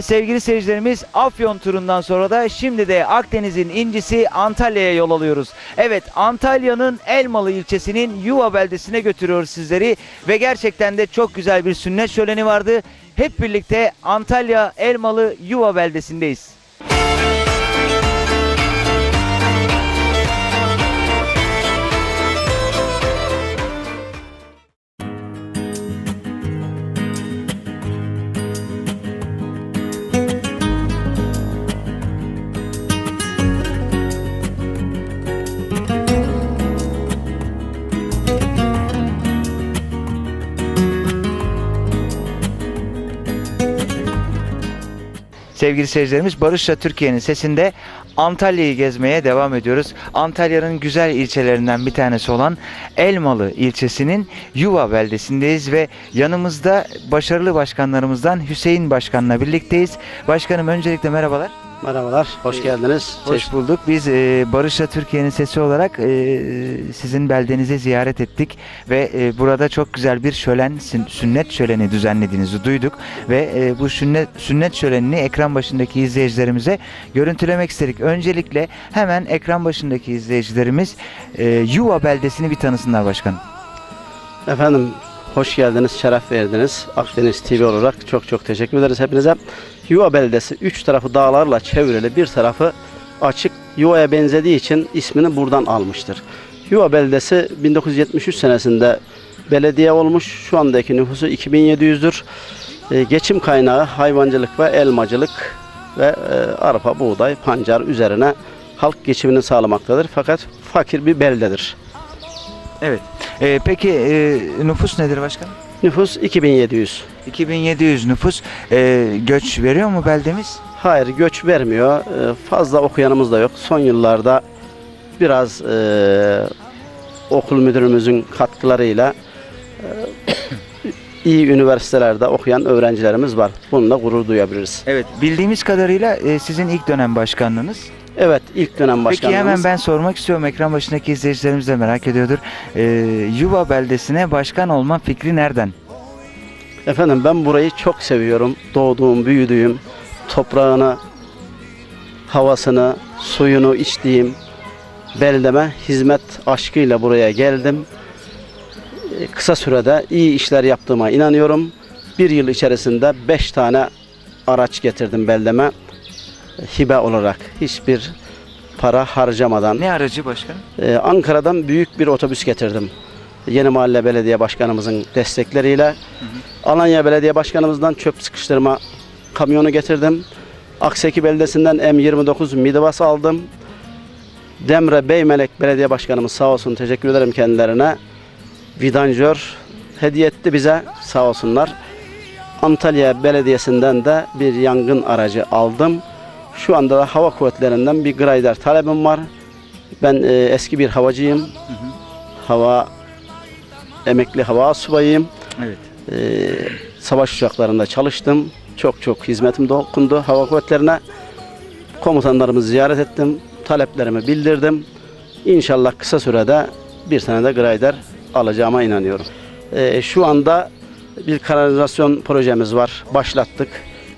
Ve sevgili seyircilerimiz Afyon turundan sonra da şimdi de Akdeniz'in incisi Antalya'ya yol alıyoruz. Evet Antalya'nın Elmalı ilçesinin Yuva beldesine götürüyoruz sizleri. Ve gerçekten de çok güzel bir sünnet şöleni vardı. Hep birlikte Antalya Elmalı Yuva beldesindeyiz. Sevgili seyircilerimiz Barış'la Türkiye'nin sesinde Antalya'yı gezmeye devam ediyoruz. Antalya'nın güzel ilçelerinden bir tanesi olan Elmalı ilçesinin Yuva beldesindeyiz ve yanımızda başarılı başkanlarımızdan Hüseyin Başkan'la birlikteyiz. Başkanım öncelikle merhabalar. Merhabalar, hoş geldiniz. Hoş bulduk. Biz e, Barış'la Türkiye'nin sesi olarak e, sizin beldenizi ziyaret ettik ve e, burada çok güzel bir şölen, sün- sünnet şöleni düzenlediğinizi duyduk ve e, bu sünnet sünnet şölenini ekran başındaki izleyicilerimize görüntülemek istedik. Öncelikle hemen ekran başındaki izleyicilerimiz e, Yuva beldesini bir tanısınlar başkanım. Efendim, hoş geldiniz, şeref verdiniz. Akdeniz TV olarak çok çok teşekkür ederiz hepinize. Yuva beldesi üç tarafı dağlarla çevrili, bir tarafı açık. Yuva'ya benzediği için ismini buradan almıştır. Yuva beldesi 1973 senesinde belediye olmuş. Şu andaki nüfusu 2700'dür. Ee, geçim kaynağı hayvancılık ve elmacılık ve e, arpa, buğday, pancar üzerine halk geçimini sağlamaktadır. Fakat fakir bir beldedir. Evet. E, peki e, nüfus nedir başkanım? Nüfus 2700. 2700 nüfus. E, göç veriyor mu beldemiz? Hayır göç vermiyor. Ee, Fazla okuyanımız da yok. Son yıllarda biraz e, okul müdürümüzün katkılarıyla e, iyi üniversitelerde okuyan öğrencilerimiz var. Bununla gurur duyabiliriz. Evet, bildiğimiz kadarıyla e, sizin ilk dönem başkanlığınız. Evet ilk dönem Peki başkanlığımız. hemen ben sormak istiyorum. Ekran başındaki izleyicilerimiz de merak ediyordur. E, Yuva beldesine başkan olma fikri nereden? Efendim ben burayı çok seviyorum. Doğduğum, büyüdüğüm, toprağını, havasını, suyunu içtiğim beldeme hizmet aşkıyla buraya geldim. Ee, Kısa sürede iyi işler yaptığıma inanıyorum. Bir yıl içerisinde beş tane araç getirdim beldeme hibe olarak. Hiçbir para harcamadan. Ne aracı başkanım? Ee, Ankara'dan büyük bir otobüs getirdim. Yeni Mahalle Belediye Başkanımızın destekleriyle. Alanya Belediye Başkanımızdan çöp sıkıştırma kamyonu getirdim. Akseki Belediyesi'nden M29 midibas aldım. Demre Beymelek Belediye Başkanımız sağ olsun teşekkür ederim kendilerine. Vidanjör hediye etti bize sağ olsunlar. Antalya Belediyesi'nden de bir yangın aracı aldım. Şu anda da hava kuvvetlerinden bir grider talebim var. Ben e, eski bir havacıyım. Hava emekli hava subayıyım. Evet. E, savaş uçaklarında çalıştım. Çok çok hizmetim dokundu hava kuvvetlerine. Komutanlarımızı ziyaret ettim. Taleplerimi bildirdim. İnşallah kısa sürede bir tane de grider alacağıma inanıyorum. E, şu anda bir kanalizasyon projemiz var. Başlattık.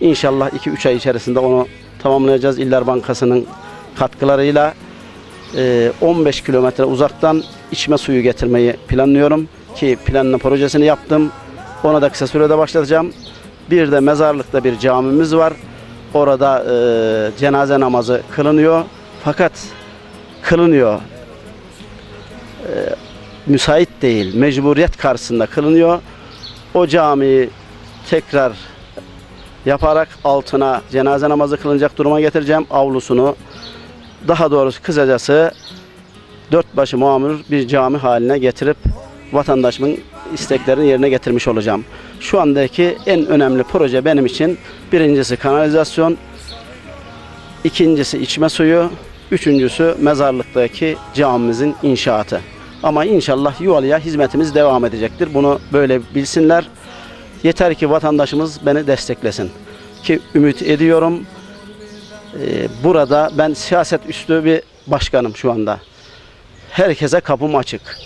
İnşallah 2-3 ay içerisinde onu tamamlayacağız. İller Bankası'nın katkılarıyla. Ee, 15 kilometre uzaktan içme suyu getirmeyi planlıyorum ki planlı projesini yaptım. Ona da kısa sürede başlatacağım. Bir de mezarlıkta bir camimiz var. Orada e, cenaze namazı kılınıyor. Fakat kılınıyor. E, müsait değil. Mecburiyet karşısında kılınıyor. O camiyi tekrar yaparak altına cenaze namazı kılınacak duruma getireceğim. Avlusunu daha doğrusu kısacası dört başı mamur bir cami haline getirip vatandaşımın isteklerini yerine getirmiş olacağım. Şu andaki en önemli proje benim için birincisi kanalizasyon, ikincisi içme suyu, üçüncüsü mezarlıktaki camimizin inşaatı. Ama inşallah Yuvalı'ya hizmetimiz devam edecektir. Bunu böyle bilsinler. Yeter ki vatandaşımız beni desteklesin. Ki ümit ediyorum. Ee, burada ben siyaset üstü bir başkanım şu anda. Herkese kapım açık.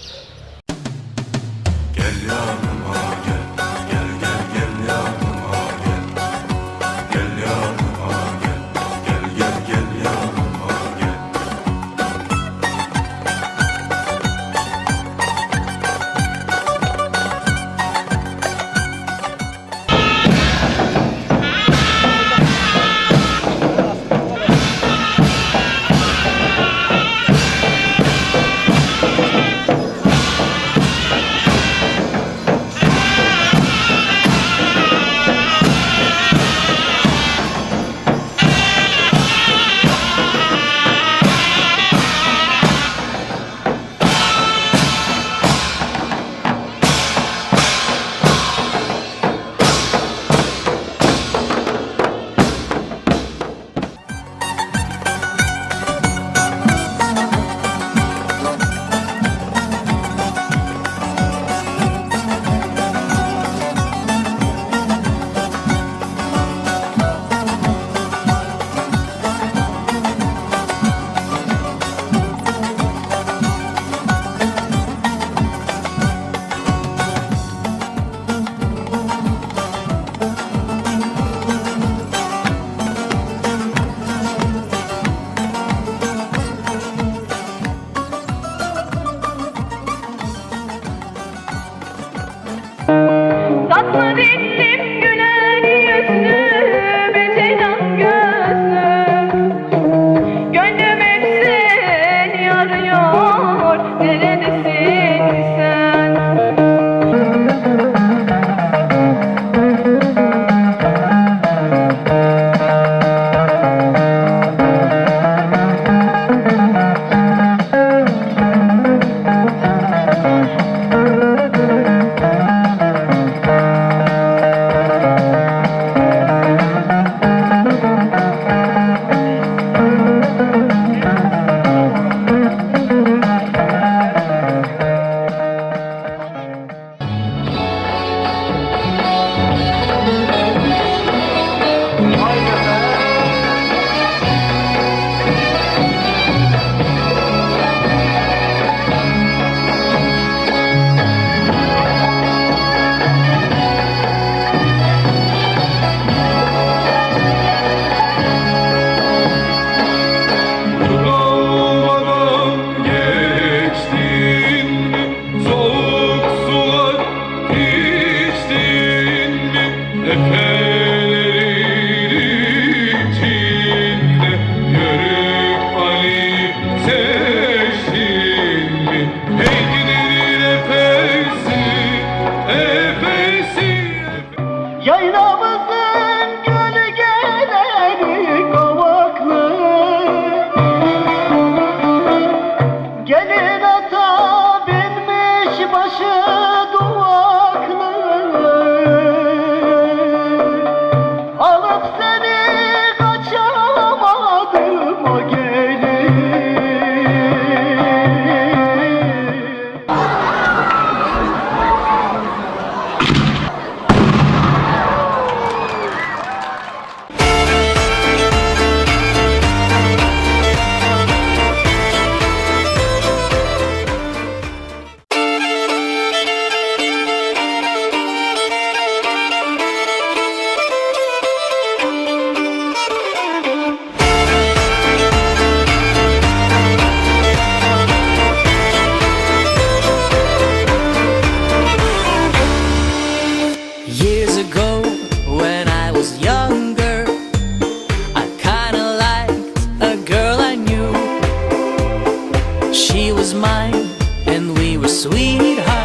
She was mine, and we were sweethearts.